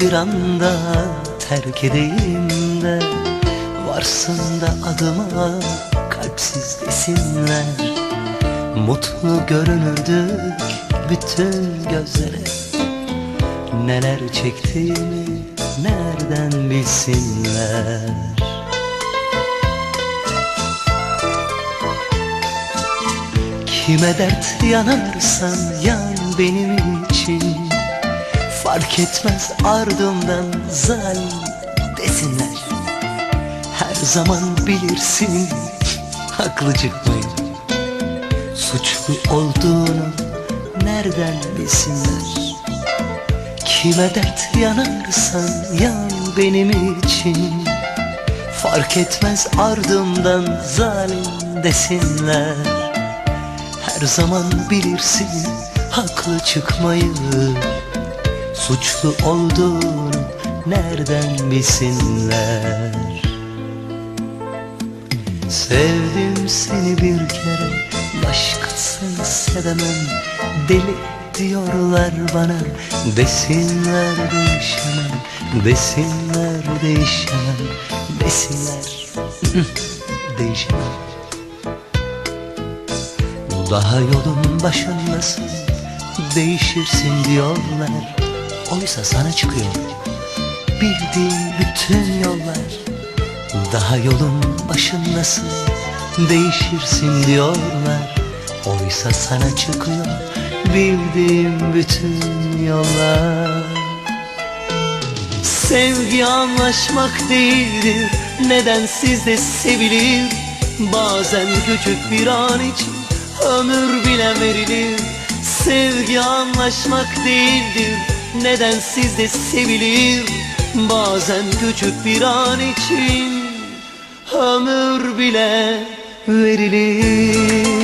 bir anda terk edeyim de Varsın da adıma kalpsiz desinler. Mutlu görünürdük bütün gözlere. Neler çektiğimi nereden bilsinler? Kime dert yanarsan yan benim için Fark etmez ardımdan zalim desinler. Her zaman bilirsin haklı çıkmayı. Suçlu olduğunu nereden bilsinler? Kime dert yanarsan yan benim için. Fark etmez ardımdan zalim desinler. Her zaman bilirsin haklı çıkmayı Suçlu olduğunu nereden bilsinler? Sevdim seni bir kere Başkasını sevemem. Deli diyorlar bana Desinler değişemem. Desinler değişemem Desinler Değişemem. Daha yolun başındasın Değişirsin diyorlar Oysa sana çıkıyor. Bildiğin bütün yollar. Daha yolun başındasın. Değişirsin diyorlar. Oysa sana çıkıyor. Bildiğim bütün yollar. Sevgi anlaşmak değildir. Neden sizde sevilir? Bazen küçük bir an için Ömür bile verilir. Sevgi anlaşmak değildir Neden sizde sevilir? Bazen küçük bir an için Ömür bile verilir